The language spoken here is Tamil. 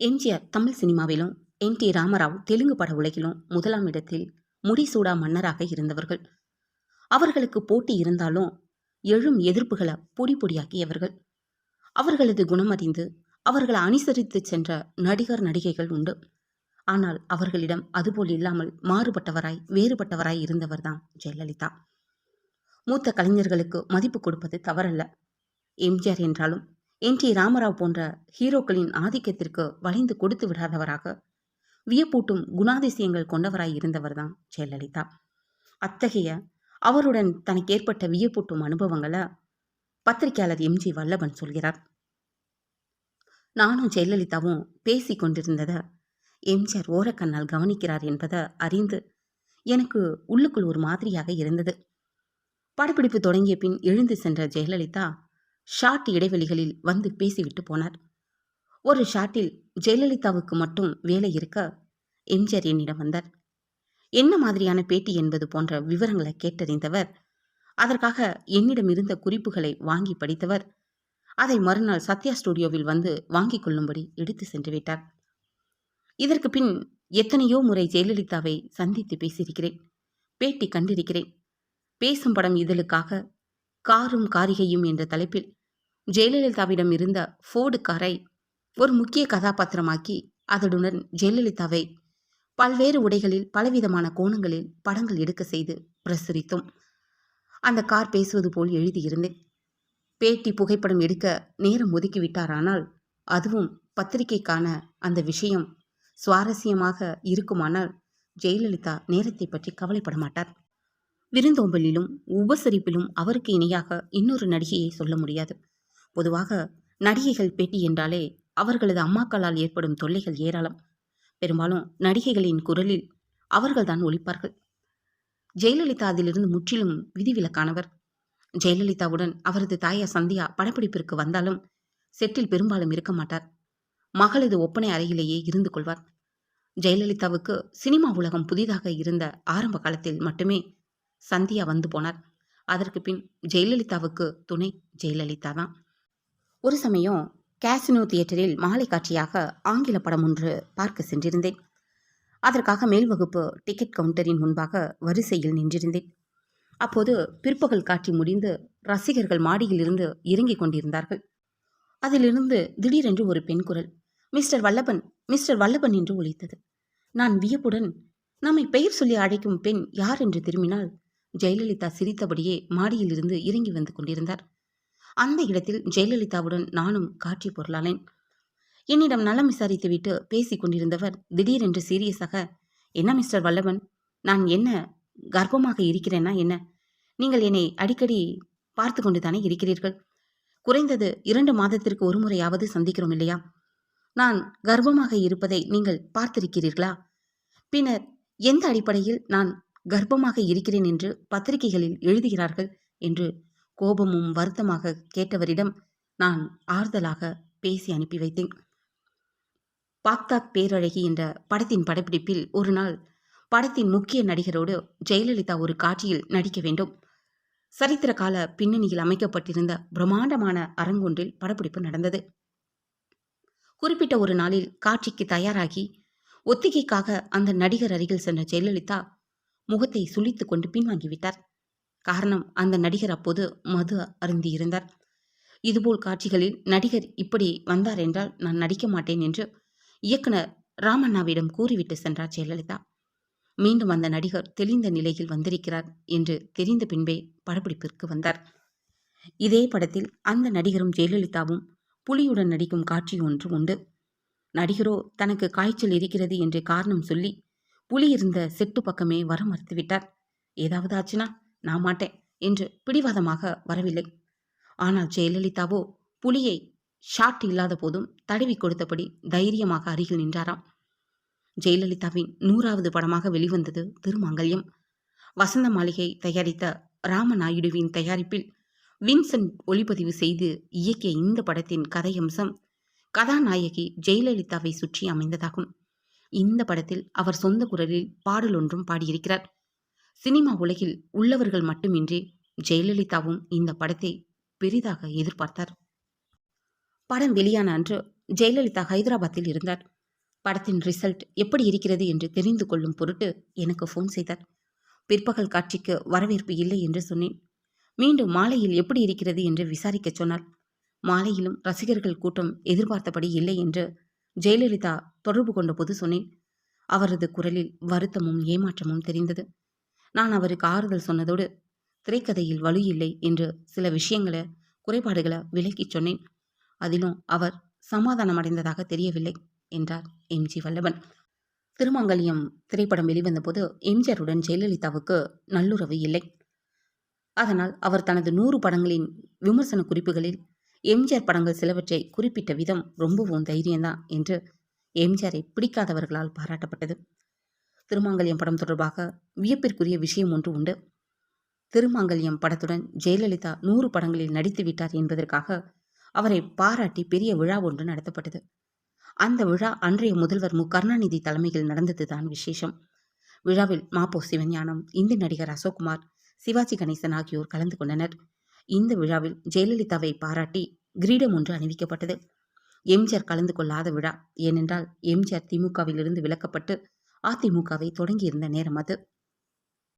எம்ஜிஆர் தமிழ் சினிமாவிலும் என். டி. ராமராவ் தெலுங்கு பட உலகிலும் முதலாம் இடத்தில் முடிசூடா மன்னராக இருந்தவர்கள். அவர்களுக்கு போட்டி இருந்தாலும் எழும் எதிர்ப்புகளை பொடி பொடியாக்கியவர்கள். அவர்களது குணமறிந்து அவர்களை அனுசரித்து சென்ற நடிகர் நடிகைகள் உண்டு. ஆனால் அவர்களிடம் அதுபோல் இல்லாமல் மாறுபட்டவராய் வேறுபட்டவராய் இருந்தவர்தான் ஜெயலலிதா. மூத்த கலைஞர்களுக்கு மதிப்பு கொடுப்பது தவறல்ல. எம்ஜிஆர் என்றாலும் என். டி. ராமராவ் போன்ற ஹீரோக்களின் ஆதிக்கத்திற்கு வளைந்து கொடுத்து விடாதவராக வியப்பூட்டும் குணாதிசயங்கள் கொண்டவராய் இருந்தவர்தான் ஜெயலலிதா. அத்தகைய அவருடன் தனக்கு ஏற்பட்ட வியப்பூட்டும் அனுபவங்களை பத்திரிகையாளர் எம்ஜி வல்லபன் சொல்கிறார். நானும் ஜெயலலிதாவும் பேசி கொண்டிருந்ததை எம்ஜிஆர் ஓரக்கண்ணால் கவனிக்கிறார் என்பதை அறிந்து எனக்கு உள்ளுக்குள் ஒரு மாதிரியாக இருந்தது. படப்பிடிப்பு தொடங்கிய பின் எழுந்து சென்ற ஜெயலலிதா ஷார்ட் இடைவெளிகளில் வந்து பேசிவிட்டு போனார். ஒரு ஷாட்டில் ஜெயலலிதாவுக்கு மட்டும் வேலை இருக்க எம்ஜிஆர் என்னிடம் வந்தார். என்ன மாதிரியான பேட்டி என்பது போன்ற விவரங்களை கேட்டறிந்தவர் அதற்காக என்னிடம் இருந்த குறிப்புகளை வாங்கி படித்தவர் அதை மறுநாள் சத்யா ஸ்டுடியோவில் வந்து வாங்கிக் கொள்ளும்படி எடுத்து சென்று விட்டார். இதற்கு பின் எத்தனையோ முறை ஜெயலலிதாவை சந்தித்து பேசியிருக்கிறேன் பேட்டி கண்டிருக்கிறேன். பேசும் படம் இதழுக்காக காரும் காரிகையும் என்ற தலைப்பில் ஜெயலலிதாவிடம் இருந்த ஃபோர்டு காரை ஒரு முக்கிய கதாபாத்திரமாக்கி அதனுடன் ஜெயலலிதாவை பல்வேறு உடைகளில் பலவிதமான கோணங்களில் படங்கள் எடுக்க செய்து பிரசுரித்தோம். அந்த கார் பேசுவது போல் எழுதியிருந்தேன். பேட்டி புகைப்படம் எடுக்க நேரம் ஒதுக்கிவிட்டாரானால் அதுவும் பத்திரிகைக்கான அந்த விஷயம் சுவாரஸ்யமாக இருக்குமானால் ஜெயலலிதா நேரத்தை பற்றி கவலைப்பட மாட்டார். விருந்தோம்பலிலும் உபசரிப்பிலும் அவருக்கு இணையாக இன்னொரு நடிகையை சொல்ல முடியாது. பொதுவாக நடிகைகள் பேட்டி என்றாலே அவர்களது அம்மாக்களால் ஏற்படும் தொல்லைகள் ஏராளம். பெரும்பாலும் நடிகைகளின் குரலில் அவர்கள்தான் ஒழிப்பார்கள் ஜெயலலிதா அதிலிருந்து முற்றிலும் விதிவிலக்கானவர். ஜெயலலிதாவுடன் அவரது தாயார் சந்தியா படப்பிடிப்பிற்கு வந்தாலும் செட்டில் பெரும்பாலும் இருக்க மாட்டார். மகளது ஒப்பனை அறையிலேயே இருந்து கொள்வார். ஜெயலலிதாவுக்கு சினிமா உலகம் புதிதாக இருந்த ஆரம்ப காலத்தில் மட்டுமே சந்தியா வந்து போனார். அதற்கு பின் ஜெயலலிதாவுக்கு துணை ஜெயலலிதா தான் ஒரு சமயம் கேசினோ தியேட்டரில் மாலை காட்சியாக ஆங்கில படம் ஒன்று பார்க்க சென்றிருந்தேன். அதற்காக மேல் வகுப்பு டிக்கெட் கவுண்டரின் முன்பாக வரிசையில் நின்றிருந்தேன். அப்போது பிற்பகல் காட்சி முடிந்து ரசிகர்கள் மாடியிலிருந்து இறங்கிக் கொண்டிருந்தார்கள். அதிலிருந்து திடீரென்று ஒரு பெண் குரல் மிஸ்டர் வல்லபன் மிஸ்டர் வல்லபன் என்று ஒலித்தது. நான் வியப்புடன் நம்மை பெயர் சொல்லி அழைக்கும் பெண் யார்? என்று திரும்பினால் ஜெயலலிதா சிரித்தபடியே மாடியிலிருந்து இறங்கி வந்து கொண்டிருந்தார். அந்த இடத்தில் ஜெயலலிதாவுடன் நானும் காட்சி பொருளானேன். என்னிடம் நலம் விசாரித்துவிட்டு பேசிக் கொண்டிருந்தவர் திடீரென்று சீரியஸாக என்ன மிஸ்டர் வல்லவன்? நான் என்ன கர்ப்பமாக இருக்கிறேனா என்ன? நீங்கள் என்னை அடிக்கடி பார்த்து கொண்டு தானே இருக்கிறீர்கள்? குறைந்தது இரண்டு மாதத்திற்கு ஒரு முறையாவது சந்திக்கிறோம் இல்லையா? நான் கர்ப்பமாக இருப்பதை நீங்கள் பார்த்திருக்கிறீர்களா? பின்னர் எந்த அடிப்படையில் நான் கர்ப்பமாக இருக்கிறேன் என்று பத்திரிகைகளில் எழுதுகிறார்கள்? என்று கோபமும் வருத்தமாக கேட்டவரிடம் நான் ஆறுதலாக பேசி அனுப்பி வைத்தேன். பாக்தாக் பேரழகி என்ற படத்தின் படப்பிடிப்பில் ஒரு நாள் படத்தின் முக்கிய நடிகரோடு ஜெயலலிதா ஒரு காட்சியில் நடிக்க வேண்டும். சரித்திர கால பின்னணியில் அமைக்கப்பட்டிருந்த பிரம்மாண்டமான அரங்கொன்றில் படப்பிடிப்பு நடந்தது. குறிப்பிட்ட ஒரு நாளில் காட்சிக்கு தயாராகி ஒத்திகைக்காக அந்த நடிகர் அருகில் சென்ற ஜெயலலிதா முகத்தை சுழித்து கொண்டு பின்வாங்கிவிட்டார். காரணம் அந்த நடிகர் அப்போது மது அருந்தியிருந்தார். இதுபோல் காட்சிகளில் நடிகர் இப்படி வந்தார் என்றால் நான் நடிக்க மாட்டேன் என்று இயக்குனர் ராமண்ணாவிடம் கூறிவிட்டு சென்றார் ஜெயலலிதா. மீண்டும் அந்த நடிகர் தெளிந்த நிலையில் வந்திருக்கிறார் என்று தெரிந்த பின்பே படப்பிடிப்பிற்கு வந்தார். இதே படத்தில் அந்த நடிகரும் ஜெயலலிதாவும் புலியுடன் நடிக்கும் காட்சி ஒன்று உண்டு. நடிகரோ தனக்கு காய்ச்சல் இருக்கிறது என்று காரணம் சொல்லி புலி இருந்த செட்டு பக்கமே வர மறுத்துவிட்டார். ஏதாவது ஆச்சுனா நான் மாட்டேன் என்று பிடிவாதமாக வரவில்லை. ஆனால் ஜெயலலிதாவோ புலியை ஷாட் இல்லாத போதும் தடவி கொடுத்தபடி தைரியமாக அருகில் நின்றாராம். ஜெயலலிதாவின் நூறாவது படமாக வெளிவந்தது திருமங்கல்யம். வசந்த மாளிகை தயாரித்த ராமநாயுடுவின் தயாரிப்பில் வின்சென்ட் ஒளிப்பதிவு செய்து இயக்கிய இந்த படத்தின் கதையம்சம் கதாநாயகி ஜெயலலிதாவை சுற்றி அமைந்ததாகும். இந்த படத்தில் அவர் சொந்த குரலில் பாடல் ஒன்றும் பாடியிருக்கிறார். சினிமா உலகில் உள்ளவர்கள் மட்டுமின்றி ஜெயலலிதாவும் இந்த படத்தை பெரிதாக எதிர்பார்த்தார். படம் வெளியான அன்று ஜெயலலிதா ஹைதராபாத்தில் இருந்தார். படத்தின் ரிசல்ட் எப்படி இருக்கிறது என்று தெரிந்து கொள்ளும் பொருட்டு எனக்கு ஃபோன் செய்தார். பிற்பகல் காட்சிக்கு வரவேற்பு இல்லை என்று சொன்னேன். மீண்டும் மாலையில் எப்படி இருக்கிறது என்று விசாரிக்கச் சொன்னார். மாலையிலும் ரசிகர்கள் கூட்டம் எதிர்பார்த்தபடி இல்லை என்று ஜெயலலிதா தொடர்பு கொண்டபோது சொன்னேன். அவரது குரலில் வருத்தமும் ஏமாற்றமும் தெரிந்தது. நான் அவருக்கு ஆறுதல் சொன்னதோடு திரைக்கதையில் வலு இல்லை என்று சில விஷயங்களை குறைபாடுகளை விலக்கிச் சொன்னேன். அதிலும் அவர் சமாதானம் அடைந்ததாக தெரியவில்லை என்றார் எம்ஜி வல்லவன் திருமாங்கல்யம் திரைப்படம் வெளிவந்தபோது எம்ஜிஆருடன் ஜெயலலிதாவுக்கு நல்லுறவு இல்லை. அதனால் அவர் தனது நூறு படங்களின் விமர்சன குறிப்புகளில் எம்ஜிஆர் படங்கள் சிலவற்றை குறிப்பிட்ட விதம் ரொம்பவும் தைரியம்தான் என்று எம்ஜிஆரை பிடிக்காதவர்களால் பாராட்டப்பட்டது. திருமாங்கல்யம் படம் தொடர்பாக வியப்பிற்குரிய விஷயம் ஒன்று உண்டு. திருமாங்கல்யம் படத்துடன் ஜெயலலிதா நூறு படங்களில் நடித்து விட்டார் என்பதற்காக அவரை பாராட்டி பெரிய விழா ஒன்று நடத்தப்பட்டது. அந்த விழா அன்றைய முதல்வர் மு. கருணாநிதி தலைமையில் நடந்ததுதான் விசேஷம். விழாவில் மாப்போ சிவஞானம் இந்தி நடிகர் அசோக்குமார் சிவாஜி கணேசன் ஆகியோர் கலந்து கொண்டனர். இந்த விழாவில் ஜெயலலிதாவை பாராட்டி கிரீடம் ஒன்று அணிவிக்கப்பட்டது. எம்ஜிஆர் கலந்து கொள்ளாத விழா. ஏனென்றால் எம்ஜிஆர் திமுகவிலிருந்து விலக்கப்பட்டு அதிமுகவை தொடங்கியிருந்த நேரம் அது.